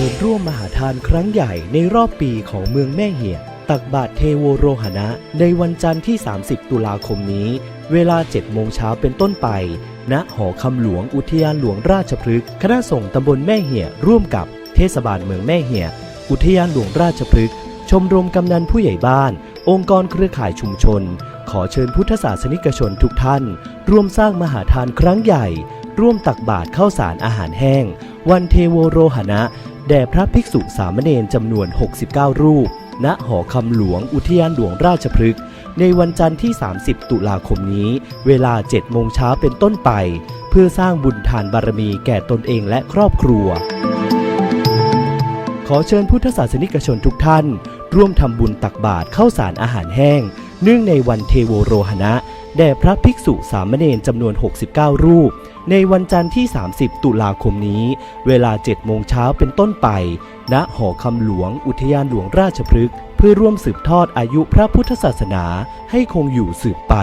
ชิญร่วมมหาทานครั้งใหญ่ในรอบปีของเมืองแม่เหียตักบาตรเทโวโรหณะ ในวันจันทร์ที่ 30 ตุลาคมนี้ เวลา 7 โมงเช้าเป็นต้นไป ณ หอคำหลวงอุทยานหลวงราชพฤกษ์คณะสงฆ์ตำบลแม่เหียร่วมกับเทศบาลเมืองแม่เหียอุทยานหลวงราชพฤกษ์ชมรมกำนันผู้ใหญ่บ้าน องค์กรเครือข่ายชุมชน ขอเชิญพุทธศาสนิกชนทุกท่าน ร่วมสร้างมหาทานครั้งใหญ่ ร่วมตักบาตรข้าวสารอาหารแห้ง วันเทโวโรหณะ แด่พระภิกษุสามเณรจำนวน 69 รูป ณ หอคำหลวงอุทยานหลวงราชพฤกษ์ในวันจันทร์ที่ 30 ตุลาคมนี้ เวลา 7 โมงเช้าเป็นต้นไป เพื่อสร้างบุญทานบารมีแก่ตนเองและครอบครัว ขอเชิญพุทธศาสนิกชนทุกท่าน ร่วมทำบุญตักบาตรข้าวสารอาหารแห้ง เนื่องในวันเทโวโรหณะแด่พระภิกษุสามเณรจำนวน 69 รูป ในวันจันทร์ที่ 30 ตุลาคมนี้ เวลา 7 โมงเช้าเป็นต้นไป ณ หอคำหลวง อุทยานหลวงราชพฤกษ์ เพื่อร่วมสืบทอดอายุพระพุทธศาสนาให้คงอยู่สืบไป